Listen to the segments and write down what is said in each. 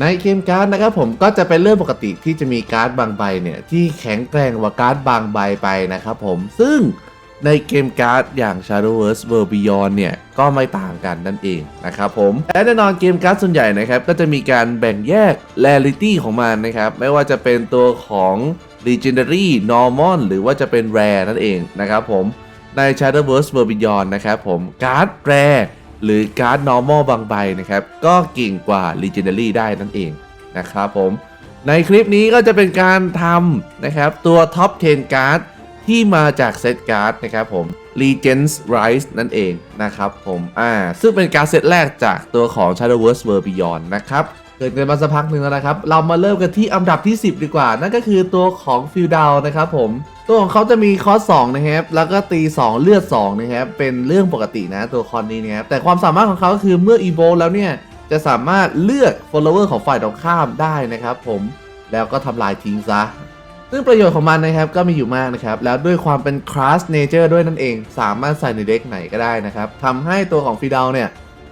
ในเกมการ์ดนะครับผมก็จะเป็นเรื่องปกติที่จะมีการ์ดบางใบเนี่ยที่แข็งแกร่งกว่าการ์ดบางใบไปนะครับผมซึ่งในเกมการ์ดอย่าง Shadowverse World Beyond เนี่ยก็ไม่ต่างกันนั่นเองนะครับผมและแน่นอนเกมการ์ดส่วนใหญ่นะครับก็จะมีการแบ่งแยก Rarity ของมันนะครับไม่ว่าจะเป็นตัวของ Legendary Normal หรือว่าจะเป็น Rare นั่นเองนะครับผมใน Shadowverse World Beyond นะครับผมการ์ด Rare หรือการ์ด normal บางใบนะครับ ก็เก่งกว่า legendary ได้นั่นเองนะครับผม ในคลิปนี้ก็จะเป็นการทำนะครับ ตัว top 10 การ์ดที่มาจากเซตการ์ดนะครับผม Legends Rise นั่นเองนะครับผม อ่า ซึ่งเป็นการเซตแรกจากตัวของ Shadowverse World Beyond นะครับ เกิดกันมาสักพักหนึ่งแล้วนะครับ เรามาเริ่มกันที่อันดับที่ 10 ดีกว่า นั่นก็คือตัวของฟิลดาวนะครับผม ตัวของเขาจะมีคอส2นะครับ แล้วก็ตี 2 เลือด2นะครับ เป็นเรื่องปกตินะตัวคอนนี้นะครับ แต่ความสามารถของเขาก็คือเมื่ออีโวแล้วเนี่ย จะสามารถเลือก follower ของฝ่ายตรงข้ามได้นะครับผม แล้วก็ทำลายทิ้งซะ ซึ่งประโยชน์ของมันนะครับก็มีอยู่มากนะครับ แล้วด้วยความเป็น class nature ด้วยนั่นเอง สามารถใส่ในเด็กไหนก็ได้นะครับทำให้ตัวของฟิดาวเนี่ย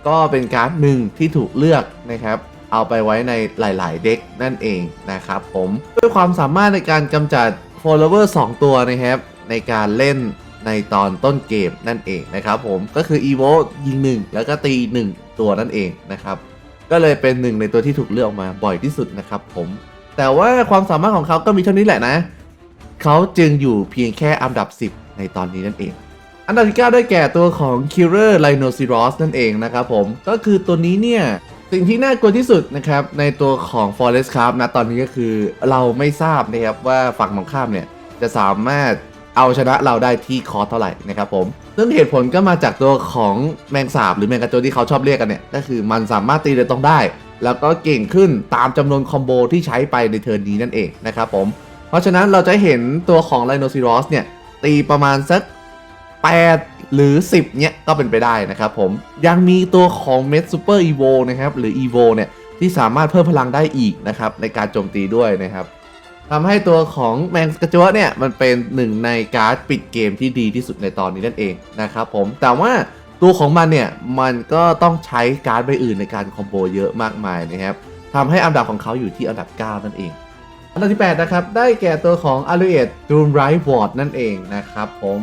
ก็เป็นการ์ดหนึ่งที่ถูกเลือกนะครับ เอาไปไว้ในหลาย ๆ เด็กนั่นเองนะครับผมด้วยความสามารถในการกำจัด follower 2 ตัวนะครับ ในการเล่นในตอนต้นเกมนั่นเองนะครับผมก็คือ evo ยิง 1 แล้วก็ตี 1 ตัวนั่นเองนะครับ ก็เลยเป็นหนึ่งในตัวที่ถูกเลือกออกมาบ่อยที่สุดนะครับผมแต่ว่าความสามารถของเขาก็มีเท่านี้แหละนะ เขาจึงอยู่เพียงแค่อันดับ 10 ในตอนนี้นั่นเอง อันดับที่ 9 ได้แก่ตัวของ Killer Rhinoceros นั่นเองนะครับผมก็คือตัวนี้เนี่ย สิ่งที่น่ากลัวที่สุดนะครับในตัวของ Forest Craft นะตอนนี้ก็คือเราไม่ทราบนะครับว่าฝั่งตรงข้ามเนี่ยจะสามารถเอาชนะเราได้ที่คอสเท่าไหร่นะครับผม ซึ่งเหตุผลก็มาจากตัวของแมงสาบหรือแมงกระโจนที่เขาชอบเรียกกันเนี่ยก็คือมันสามารถตีโดยตรงได้ แล้วก็เก่งขึ้นตามจำนวนคอมโบที่ใช้ไปในเทิร์นนี้นั่นเองนะครับผม เพราะฉะนั้นเราจะเห็นตัวของ Rhinoceros เนี่ยตีประมาณสัก8 หรือ 10เนี่ยก็เป็นไปได้นะครับผมยังมีตัวของเม d ซูเปอร์อีโวนะครับหรือ EVO เนี่ยที่สามารถเพิ่มพลังได้อีกนะครับในการโจมตีด้วยนะครับทำให้ตัวของแมงกระจวเนี่ยมันเป็นหนึ่งในการ์ดปิดเกมที่ดีที่สุดในตอนนี้นั่นเองนะครับผมแต่ว่าตัวของมันเนี่ยมันก็ต้องใช้การ์ดใบอื่นในการคอมโบเยอะมากมายนะครับทำให้อันดับของเขาอยู่ที่อันดับ 9 นั่นเอง อันดับที่ 8 นะครับ ได้แก่ตัวของ a r u e t Doom Right Ward นั่นเองนะครับผม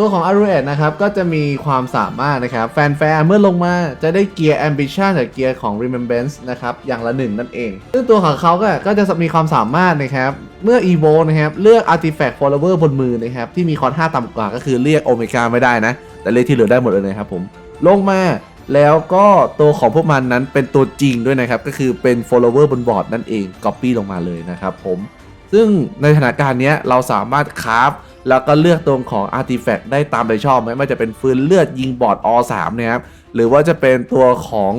ตัวของ a r u e t นะครับก็จะมีความสามารถนะครับ แฟนแฟร์เมื่อลงมาจะได้เกียร์ Ambition จากเกียร์ของ Remembrance นะครับอย่างละหนึ่งนั่นเอง ซึ่งตัวของเขาก็ก็จะมีความสามารถนะครับเมื่อ Evo นะครับเลือก Artifact Follower บนมือนะครับที่มีคอน5ต่ำกว่าก็คือเรียกโอเมก้าไม่ได้นะ แต่เรียกที่เหลือได้หมดเลยนะครับผมลงมาแล้วก็ตัวของพวกมันนั้นเป็นตัวจริงด้วยนะครับ ก็คือเป็น follower บนบอร์ดนั่นเอง copy ลงมาเลยนะครับผม ซึ่งในสถานการณ์นี้เราสามารถคราฟ แล้วก็เลือกตรงของ artifact ได้ตามใจชอบไม่ว่าจะเป็นฟืนเลือดยิงบอร์ดอ3นะครับหรือว่าจะเป็นตัวของ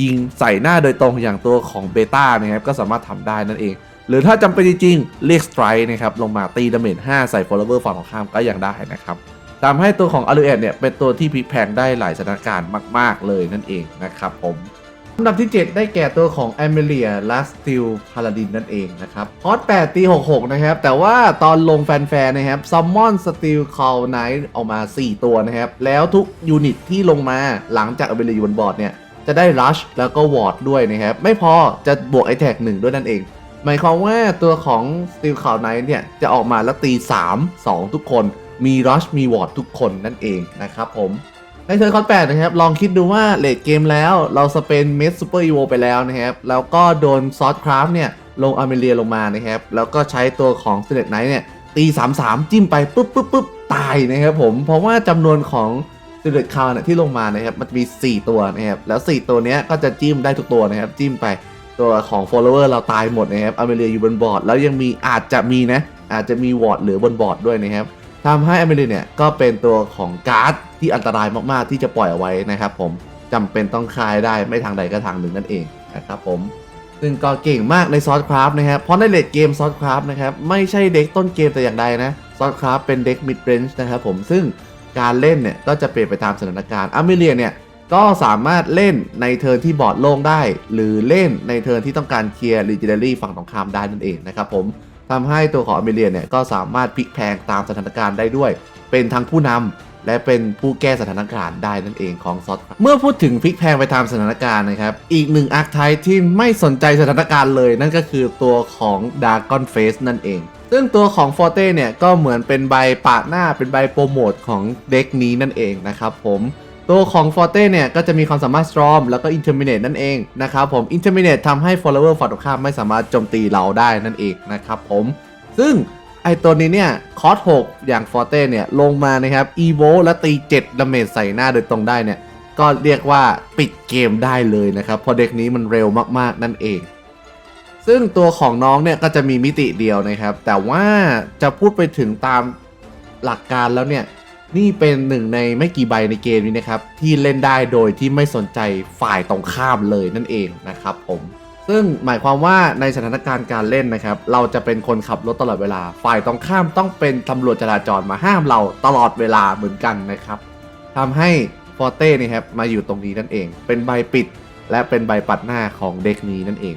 ยิงใส่หน้าโดยตรงอย่างตัวของเบต้านะครับก็สามารถทำได้นั่นเอง หรือถ้าจำเป็นจริงๆเรียก strike นะครับลงมาตีดาเมจ5ใส่ follower ฝั่งของข้ามก็ยังได้นะครับทำให้ตัวของ a l u e t เนี่ยเป็นตัวที่พลิกแพงได้หลายสถานการณ์มาก ๆ เลยนั่นเองนะครับผม อันดับที่ 7 ได้แก่ตัวของ a m e l i a l a s t i l Paladin นั่นเองนะครับฮอต8ตี66 นะครับ แต่ว่าตอนลงแฟนๆ นะครับ Summon Steel Call Knight ออกมา 4 ตัวนะครับ แล้วทุกยูนิตที่ลงมาหลังจาก a m e l i a อยู่บนบอร์ดเนี่ย จะได้ Rush แล้วก็ Ward ด้วยนะครับ ไม่พอจะบวก Attack 1 ด้วยนั่นเอง หมายความว่าตัวของ Steel Cloud Knight เนี่ย จะออกมาแล้วตี 3 2 ทุกคน มี Rush มี Ward ทุกคนนั่นเองนะครับผม ในเทิร์นคอนแปดนะครับ ลองคิดดูว่าเลดเกมแล้วเราสเปนเมสซูเปอร์อีโวไปแล้วนะครับ แล้วก็โดนซอสคราฟเนี่ยลงอเมเลียลงมานะครับ แล้วก็ใช้ตัวของเซเลตไนท์เนี่ยตี 3-3 จิ้มไปปุ๊บปุ๊บปุ๊บตายนะครับผม เพราะว่าจำนวนของเซเลตคาวเนี่ยที่ลงมานะครับ มันมี 4 ตัวนะครับ แล้ว 4 ตัวเนี้ยก็จะจิ้มได้ทุกตัวนะครับ จิ้มไปตัวของ follower เราตายหมดนะครับอเมเลียอยู่บนบอร์ดแล้วยังมีอาจจะมีนะอาจจะมีวอร์ดเหลือบนบอร์ดด้วยนะครับ ทำให้อเมริเนี่ยก็เป็นตัวของการ์ดที่อันตรายมากๆ ที่จะปล่อยเอาไว้นะครับผมจำเป็นต้องคายได้ไม่ทางใดก็ทางหนึ่งนั่นเองนะครับผมซึ่งก็เก่งมากในซอสคราฟนะครับ เพราะในเลดเกมซอสคราฟนะครับไม่ใช่เด็กต้นเกมแต่อย่างใดนะซอสคราฟเป็นเด็กมิดเรนจ์นะครับผมซึ่งการเล่นเนี่ยก็จะเปลี่ยนไปตามสถานการณ์อเมริเนี่ยก็สามารถเล่นในเทิร์นที่บอร์ดโล่งได้ หรือเล่นในเทิร์นที่ต้องการเคลียร์ลีเจเดอรี่ฝั่งตรงข้ามได้นั่นเองนะครับผม ทำให้ตัวของอเมเลียเนี่ยก็สามารถพลิกแพงตามสถานการณ์ได้ด้วย เป็นทั้งผู้นำและเป็นผู้แก้สถานการณ์ได้นั่นเองของซอสเมื่อพูดถึงพลิกแพงไปตามสถานการณ์นะครับ อีกหนึ่งอาร์คไทป์ที่ไม่สนใจสถานการณ์เลย นั่นก็คือตัวของดากอนเฟสนั่นเอง ซึ่งตัวของฟอร์เต้เนี่ยก็เหมือนเป็นใบปาดหน้าเป็นใบโปรโมทของเด็กนี้นั่นเองนะครับผม ตัวของฟอร์เต้เนี่ยก็จะมีความสามารถ Storm แล้วก็ Interminate นั่นเองนะครับผม Interminate ทำให้ follower ฝั่งตรงข้ามไม่สามารถโจมตีเราได้นั่นเองนะครับผม ซึ่งไอตัวนี้เนี่ยคอร์ส6อย่างฟอร์เต้เนี่ยลงมานะครับ e v o และตี7ดาเมจใส่หน้าโดยตรงได้เนี่ย ก็เรียกว่าปิดเกมได้เลยนะครับเพราะเด็กนี้มันเร็วมากๆนั่นเอง ซึ่งตัวของน้องเนี่ยก็จะมีมิติเดียวนะครับ แต่ว่าจะพูดไปถึงตามหลักการแล้วเนี่ย นี่เป็นหนึ่งในไม่กี่ใบในเกมนี้นะครับ ที่เล่นได้โดยที่ไม่สนใจฝ่ายตรงข้ามเลยนั่นเองนะครับผมซึ่งหมายความว่าในสถานการณ์การเล่นนะครับ เราจะเป็นคนขับรถตลอดเวลา ฝ่ายตรงข้ามต้องเป็นตำรวจจราจรมาห้ามเราตลอดเวลาเหมือนกันนะครับทำให้ฟอร์เต้นี่ครับมาอยู่ตรงนี้นั่นเอง เป็นใบปิด และเป็นใบปัดหน้าของเด็กนี้นั่นเอง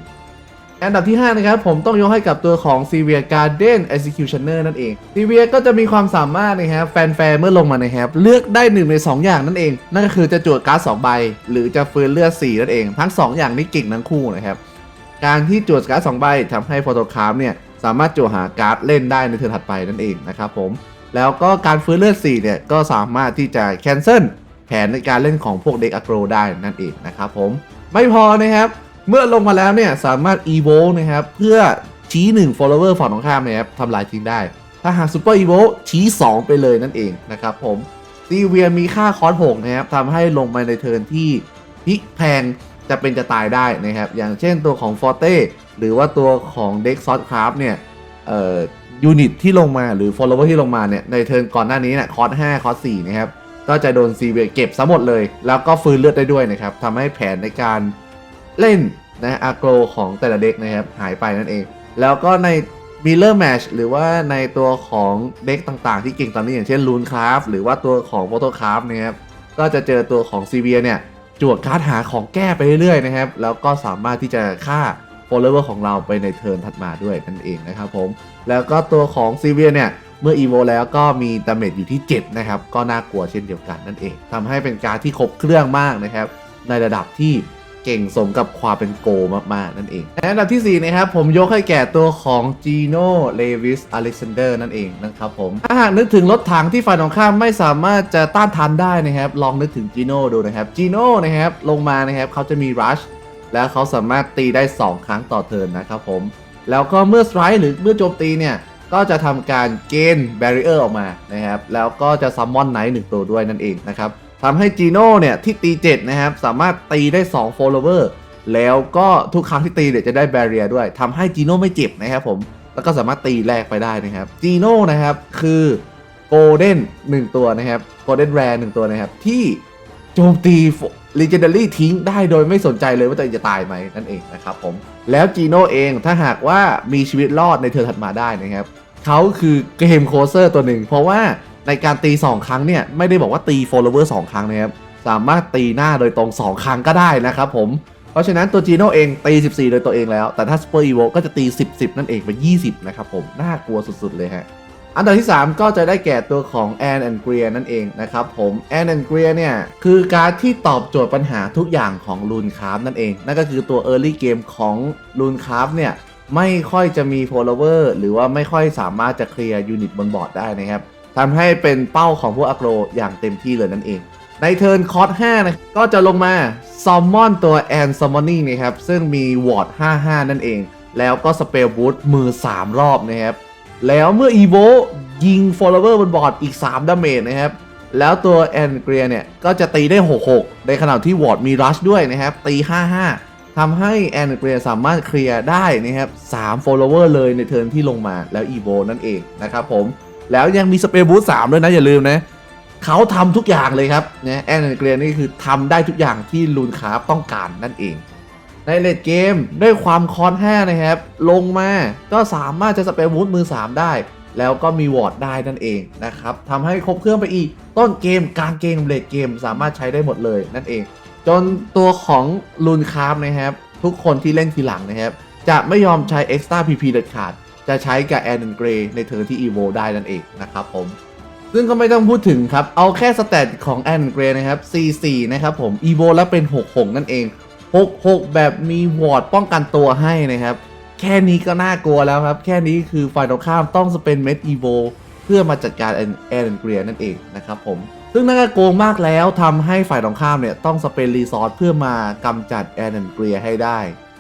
อันดับที่ 5 นะครับ ผมต้องยกให้กับตัวของ s e v i e r Garden Executioner นั่นเอง s e v i e r ก็จะมีความสามารถนะครับแฟนๆเมื่อลงมานะครับ เลือกได้1ใน 2 อย่างนั่นเอง นั่นก็คือจะจวดการ์ด2ใบ หรือจะฟื้นเลือด 4 นั่นเอง ทั้ง 2 อย่างนี้เก่งทั้งคู่นะครับ การที่จวดการ์ด2ใบทำให้โฟโตคาร์เนี่ยสามารถจวดหาการ์ดเล่นได้ในเทิร์นถัดไปนั่นเองนะครับผมแล้วก็การฟื้นเลือด4เนี่ยก็สามารถที่จะแคนเซิลแผนในการเล่นของพวกเด็กอ g โ o ได้นั่นเองนะครับผมไม่พอนะครับ เมื่อลงมาแล้วเนี่ยสามารถ evo นะครับเพื่อชี้ 1 follower ฝั่งตรงข้ามนะครับทำลายทิ้งได้ ถ้าหาก super evo ชี้ 2 ไปเลยนั่นเองนะครับผมซีเวียมีค่าคอร์ส6นะครับทำให้ลงมาในเทิร์นที่พลิกแพงจะเป็นจะตายได้นะครับ อย่างเช่นตัวของ Forte หรือว่าตัวของ Dex s o t Craft เนี่ยเอ่อยูนิตที่ลงมาหรือ follower ที่ลงมาเนี่ยในเทิร์นก่อนหน้านี้เนี่ยคอร์ส5คอร์ส4นะครับก็จะโดนซีเวียเก็บซะหมดเลย แล้วก็ฟื้นเลือดได้ด้วยนะครับทำให้แผนในการ เล่นนะอาโกรของแต่ละเด็กนะครับหายไปนั่นเอง แล้วก็ในมิเลอร์แมชหรือว่าในตัวของเด็กต่างๆ ที่เก่งตอนนี้อย่างเช่นลูนคราฟหรือว่าตัวของโฟโตคราฟนะครับก็จะเจอตัวของซีเวียเนี่ยจวดการ์ดหาของแก้ไปเรื่อยๆนะครับ แล้วก็สามารถที่จะฆ่า follower ของเราไปในเทิร์นถัดมาด้วยนั่นเองนะครับผมแล้วก็ตัวของซีเวียเนี่ยเมื่อ EVO แล้วก็มีดาเมจอยู่ที่ 7 นะครับ ก็น่ากลัวเช่นเดียวกันนั่นเองทำให้เป็นการที่ครบเครื่องมากนะครับ ในระดับที่ เก่งสมกับความเป็นโกมาก ๆ นั่นเองและอันดับที่ 4 นะครับ ผมยกให้แก่ตัวของจีโน่เลวิสอเล็กซานเดอร์นั่นเองนะครับผม ถ้าหากนึกถึงรถถังที่ฝ่ายตรงข้ามไม่สามารถจะต้านทานได้นะครับ ลองนึกถึงจีโน่ดูนะครับจีโน่นะครับลงมานะครับเขาจะมีรัชแล้วเขาสามารถตีได้ 2 ครั้งต่อเทิร์นนะครับผม แล้วก็เมื่อสไตร์หรือเมื่อโจมตีเนี่ยก็จะทำการเกณฑ์แบรีเออร์ออกมานะครับแล้วก็จะซัมมอนไนท์หนึ่งตัวด้วยนั่นเองนะครับ ทำให้จีโน่เนี่ยที่ตี7นะครับสามารถตีได้ 2 follower แล้วก็ทุกครั้งที่ตีเนี่ยจะได้แบรีเอด้วยทำให้จีโน่ไม่เจ็บนะครับผมแล้วก็สามารถตีแรกไปได้นะครับจีโน่นะครับคือโกลเด้นหนึ่งตัวนะครับโกลเด้นแรหนึ่งตัวนะครับที่โจมตี Legendary ทิ้งได้โดยไม่สนใจเลยว่าตัวเองจะตายไหมนั่นเองนะครับผมแล้วจีโน่เองถ้าหากว่ามีชีวิตรอดในเทิร์นถัดมาได้นะครับเขาคือเกมโคเซอร์ตัวหนึ่ง เพราะว่า ในการตี 2 ครั้งเนี่ยไม่ได้บอกว่าตี follower 2 ครั้งนะครับสามารถตีหน้าโดยตรง 2 ครั้งก็ได้นะครับผมเพราะฉะนั้นตัวจีโน่เองตี 14 โดยตัวเองแล้ว แต่ถ้า Super Evo ก็จะตี 10 10 นั่นเองเป็น 20 นะครับผม น่ากลัวสุดๆ เลยฮะ อันดับที่ 3 ก็จะได้แก่ตัวของ Anne and g r e e นั่นเองนะครับผม Anne and g r e e เนี่ย คือการที่ตอบโจทย์ปัญหาทุกอย่างของ Rune Craft นั่นเอง นั่นก็คือตัว Early Game ของ Rune Craft เนี่ยไม่ค่อยจะมี follower หรือว่าไม่ค่อยสามารถจะเคลียร์ยูนิตบนบอร์ดได้นะครับ ทำให้เป็นเป้าของพวกอ g โ o อย่างเต็มที่เลยนั่นเอง ในเทิร์นคอร์ส5นะก็จะลงมาซอมมอนตัวแอนซอมมอนนี่นะครับ ซึ่งมีวอร์ด55 นั่นเอง แล้วก็สเปลบูทมือ 3 รอบนะครับ แล้วเมื่อ EVO ยิง follower บนบอร์ดอีก 3ดาเมจนะครับ แล้วตัวแอนเกรียเนี่ย ก็จะตีได้ 66 ในขณะที่วอร์ดมีรัชด้วยนะครับ ตี 55ทำให้แอนเกรียสามารถเคลียร์ได้นะครับ3 follower เลยในเทิร์นที่ลงมาแล้ว EVO นั่นเองนะครับผม แล้วยังมีสเปรย์บูทสามด้วยนะอย่าลืมนะเขาทำทุกอย่างเลยครับนะแอนเกรียนี่คือทำได้ทุกอย่างที่ลูนคาร์ฟต้องการนั่นเอง ในเลดเกมด้วยความคอน5นะครับ ลงมาก็สามารถจะสเปรย์บูทมือ 3 ได้ แล้วก็มีวอร์ดได้นั่นเองนะครับทำให้ครบเครื่องไปอีก ต้นเกมกลางเกมเลดเกมสามารถใช้ได้หมดเลยนั่นเอง จนตัวของลูนคาร์ฟนะครับทุกคนที่เล่นทีหลังนะครับจะไม่ยอมใช้ Extra PP เด็ดขาด จะใช้กับแอนด์เกรในเทิร์นที่ EVO ได้นั่นเองนะครับผม ซึ่งก็ไม่ต้องพูดถึงครับ เอาแค่สแตทของแอนด์เกรนะครับ C4 นะครับผมอีโวแล้วเป็น 66 นั่นเอง 66 แบบมีวอร์ดป้องกันตัวให้นะครับ แค่นี้ก็น่ากลัวแล้วครับ แค่นี้คือฝ่ายตรงข้ามต้องสเปนเม็ดอีโวเพื่อมาจัดการแอนแอนเกรนั่นเองนะครับผมซึ่งน่าโกงมากแล้วทำให้ฝ่ายตรงข้ามเนี่ย ต้องสเปนรีซอสเพื่อมากำจัดแอนด์เกรให้ได้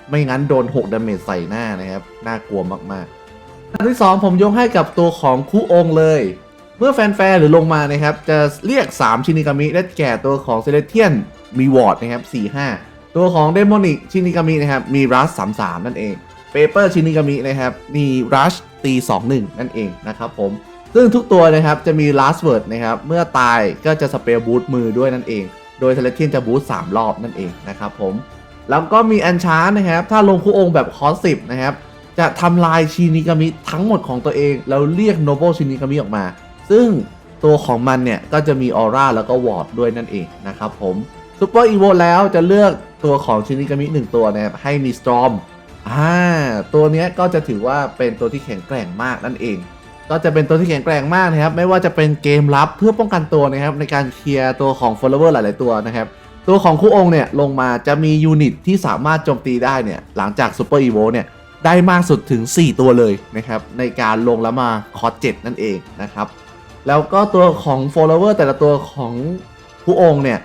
ไม่งั้นโดน 6ดาเมจใส่หน้านะครับ น่ากลัวมากๆ อันที่ 2 ผมยกให้กับตัวของคู่องเลย เมื่อแฟนๆหรือลงมานะครับ จะเรียก 3 ชินิกามิได้แก่ตัวของเซเลเทียนมีวอร์ดนะครับ4-5 ตัวของเดมอนิกชินิกามินะครับมีรัส33 นั่นเองเปเปอร์ชินิกามินะครับมีรัชตี21 นั่นเองนะครับผมซึ่งทุกตัวนะครับจะมี last word นะครับเมื่อตายก็จะสเปลบูทมือด้วยนั่นเอง โดยเซเลเทียนจะบูท3รอบนั่นเองนะครับผมแล้วก็มีอันชาร์นะครับถ้าลงคู่องค์แบบคอสสิบนะครับ จะทำลายชินิกามิทั้งหมดของตัวเอง แล้วเรียกโน b บชินิกามิออกมา ซึ่งตัวของมันเนี่ย ก็จะมีออร่าแล้วก็วอร์ดด้วยนั่นเองนะครับผมซูเปอร์อีโวแล้วจะเลือกตัวของชินิกามิ1ตัวนะครับให้มีสตรอมอ่าตัวนี้ก็จะถือว่าเป็นตัวที่แข็งแกร่งมากนั่นเอง ก็จะเป็นตัวที่แข็งแกร่งมากนะครับ ไม่ว่าจะเป็นเกมรับเพื่อป้องกันตัวนะครับ ในการเคลียร์ตัวของ follower หลาย ๆ ตัวนะครับ ตัวของคู่องค์เนี่ยลงมาจะมียูนิตที่สามารถโจมตีได้เนี่ยหลังจากซูเปอร์อีโวเนี่ย ได้มากสุดถึง 4 ตัวเลยนะครับในการลงแล้วมาคอร์7นั่นเองนะครับ แล้วก็ตัวของ follower แต่ละตัวของคู่องค์เนี่ย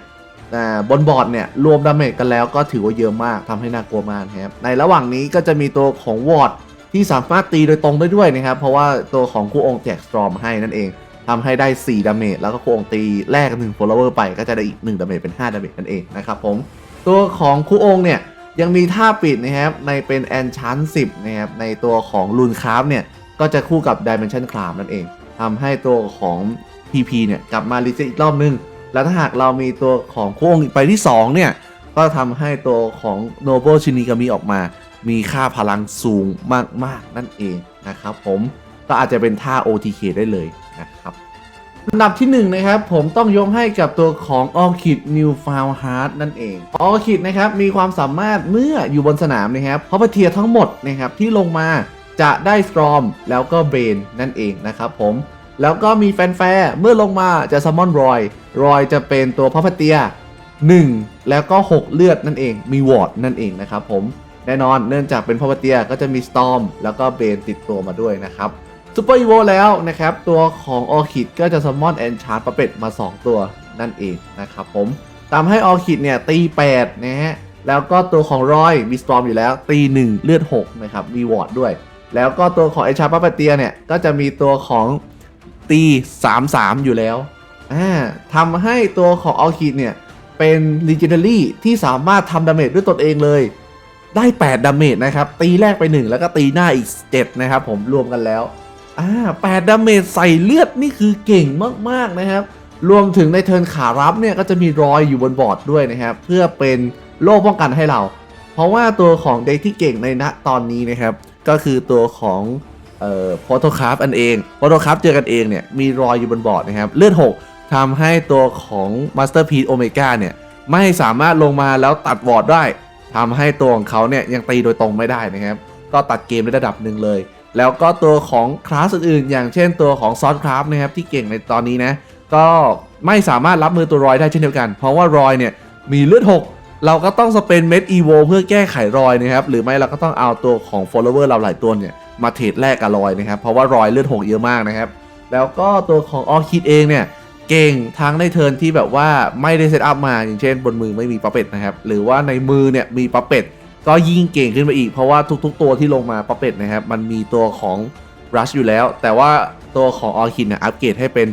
บนบอร์ดเนี่ยรวมดาเมจกันแล้วก็ถือว่าเยอะมากทำให้น่ากลัวมากครับในระหว่างนี้ก็จะมีตัวของวอร์ดที่สามารถตีโดยตรงได้ด้วยนะครับ เพราะว่าตัวของคู่องค์แจกสตรอมให้นั่นเองทำให้ได้ 4ดาเมจแล้วก็โคงตีแลก1 follower ไปก็จะได้อีก 1ดาเมจเป็น 5ดาเมจนั่นเองนะครับผมตัวของคู่องค์เนี่ย ยังมีท่าปิดนะครับในเป็นแอนชัน10นะครับในตัวของลูนคราฟเนี่ย ก็จะคู่กับ Dimension c r a f นั่นเองทำให้ตัวของ PP เนี่ยกลับมารีเซ็ตอีกรอบนึง แล้วถ้าหากเรามีตัวของคู่องไปที่ 2 เนี่ย ก็ทำให้ตัวของ Noble Shinigami ออกมา มีค่าพลังสูงมาก ๆ นั่นเองนะครับผมก็อาจจะเป็นท่า OTK ได้เลยนะครับ อันดับที่1นะครับผมต้องยกให้กับตัวของ Orchid New Found Heart นั่นเอง Orchid นะครับมีความสามารถเมื่ออยู่บนสนามนะครับเพราะเทียทั้งหมดนะครับที่ลงมาจะได้ Storm แล้วก็ Bane นั่นเองนะครับผมแล้วก็มีแฟนแฟเมื่อลงมาจะ Summon Roy Roy จะเป็นตัวพัพเตีย 1 แล้วก็ 6 เลือดนั่นเอง มีวอร์ดนั่นเองนะครับผม แน่นอนเนื่องจากเป็นพัพเตียก็จะมี Storm แล้วก็ Bane ติดตัวมาด้วยนะครับ ซูเปอร์อีโวแล้วนะครับ ตัวของออคิดก็จะซัมอนแอนชาร์ประเป็ดมา 2 ตัวนั่นเองนะครับผมตามให้ออคิดเนี่ยตี 8 นะฮะ แล้วก็ตัวของรอยมีสตรอมอยู่แล้ว ตี 1 เลือด 6 นะครับ มีวอร์ดด้วย แล้วก็ตัวของไอชาร์ปเตียเนี่ย ก็จะมีตัวของตี 3-3 อยู่แล้วอ่าทำให้ตัวของออคิดเนี่ย เป็น Legendary ที่สามารถทำดาเมจด้วยตนเองเลยได้ 8 ดาเมจนะครับ ตีแรกไป 1 แล้วก็ตีหน้าอีก 7 นะครับผมรวมกันแล้ว อ่า8ดาเมจใส่เลือดนี่คือเก่งมากๆนะครับ รวมถึงในเทิร์นขารับเนี่ยก็จะมีรอยอยู่บนบอร์ดด้วยนะครับ เพื่อเป็นโล่ป้องกันให้เรา เพราะว่าตัวของเด็กที่เก่งในณตอนนี้นะครับ ก็คือตัวของเอ่อโพโตคราฟอันเองโพโตคราฟเจอกันเองเนี่ยมีรอยอยู่บนบอร์ดนะครับ เลือด 6ทำให้ตัวของมาสเตอร์พี e โอเมก้าเนี่ยไม่สามารถลงมาแล้วตัดวอร์ดได้ทำให้ตัวของเขาเนี่ยยังตีโดยตรงไม่ได้นะครับ ก็ตัดเกมในระดับหนึ่งเลย แล้วก็ตัวของคลาสอื่นๆ อย่างเช่นตัวของซอสคราฟนะครับที่เก่งในตอนนี้นะ ก็ไม่สามารถรับมือตัวรอยได้เช่นเดียวกัน เพราะว่ารอยเนี่ยมีเลือด 6 เราก็ต้องสเปนเม็ดอีโวเพื่อแก้ไขรอยนะครับ หรือไม่เราก็ต้องเอาตัวของ follower เราหลายตัวเนี่ยมาเทรดแลกกับรอยนะครับ เพราะว่ารอยเลือด 6 เยอะมากนะครับ แล้วก็ตัวของออคิดเองเนี่ยเก่งทั้งในเทิร์นที่แบบว่าไม่ได้เซตอัพมาอย่างเช่น บนมือไม่มีปัปเป็ดนะครับหรือว่าในมือเนี่ยมีปัปเป็ด ก็ยิ่งเก่งขึ้นไปอีก เพราะว่าทุก ๆ ตัวที่ลงมาปัปเป็ดนะครับ มันมีตัวของรัชอยู่แล้ว แต่ว่าตัวของออคินเนี่ยอัปเกรดให้เป็น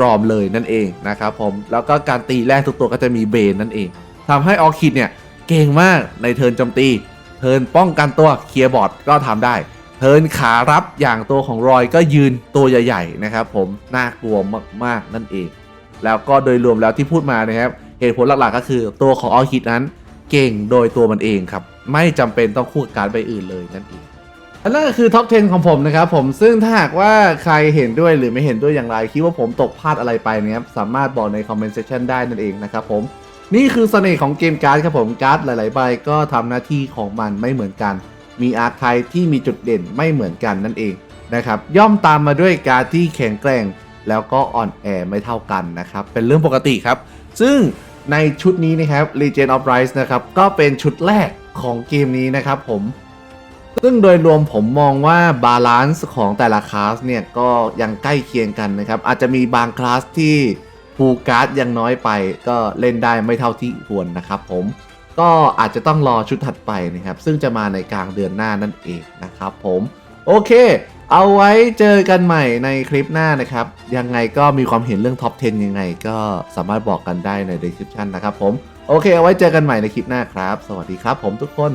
รอมเลยนั่นเองนะครับผมแล้วก็การตีแรกทุกตัวก็จะมีเบนนั่นเองทำให้ออคินเนี่ยเก่งมากในเทิร์นโจมตี เทิร์นป้องกันตัวเคลียร์บอร์ดก็ทำได้ เทิร์นขารับอย่างตัวของรอยก็ยืนตัวใหญ่ๆนะครับผมน่ากลัวมากๆนั่นเอง แล้วก็โดยรวมแล้วที่พูดมานะครับเหตุผลหลักๆก็คือตัวของออคิดนั้น เก่งโดยตัวมันเองครับ ไม่จำเป็นต้องคู่กับการดใบอื่นเลยนั่นเองอันนั้นก็คือท็อป 10 ของผมนะครับผมซึ่งถ้าหากว่าใครเห็นด้วยหรือไม่เห็นด้วยอย่างไร คิดว่าผมตกพลาดอะไรไปนะครับสามารถบอกในคอมเมนต์เซชันได้นั่นเองนะครับผมนี่คือเสน่ห์ของเกมการ์ดครับผมการ์ดหลาย ๆ ใบก็ทำหน้าที่ของมันไม่เหมือนกัน มีอาร์คไทที่มีจุดเด่นไม่เหมือนกันนั่นเองนะครับย่อมตามมาด้วยการ์ดที่แข็งแกร่ง แล้วก็อ่อนแอไม่เท่ากันนะครับเป็นเรื่องปกติครับ ซึ่ง ในชุดนี้นะครับ Legend of Rise นะครับ ก็เป็นชุดแรกของเกมนี้นะครับผม ซึ่งโดยรวมผมมองว่าบาลานซ์ของแต่ละคลาสเนี่ย ก็ยังใกล้เคียงกันนะครับ อาจจะมีบางคลาสที่ฟูการ์ดยังน้อยไป ก็เล่นได้ไม่เท่าที่ควรนะครับผมก็อาจจะต้องรอชุดถัดไปนะครับ ซึ่งจะมาในกลางเดือนหน้านั่นเองนะครับผม โอเค เอาไว้เจอกันใหม่ในคลิปหน้านะครับ ยังไงก็มีความเห็นเรื่องท็อป 10 ยังไง ก็สามารถบอกกันได้ใน description นะครับผม โอเค เอาไว้เจอกันใหม่ในคลิปหน้าครับ สวัสดีครับผมทุกคน